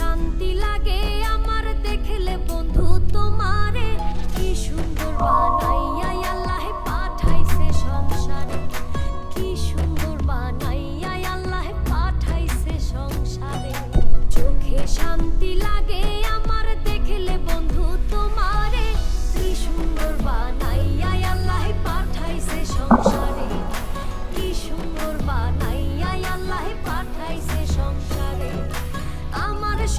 শান্তি লাগে আমার দেখলে বন্ধু তোমারে। কি সুন্দর বানাইয়া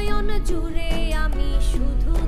নয়ন জুড়ে আমি শুধু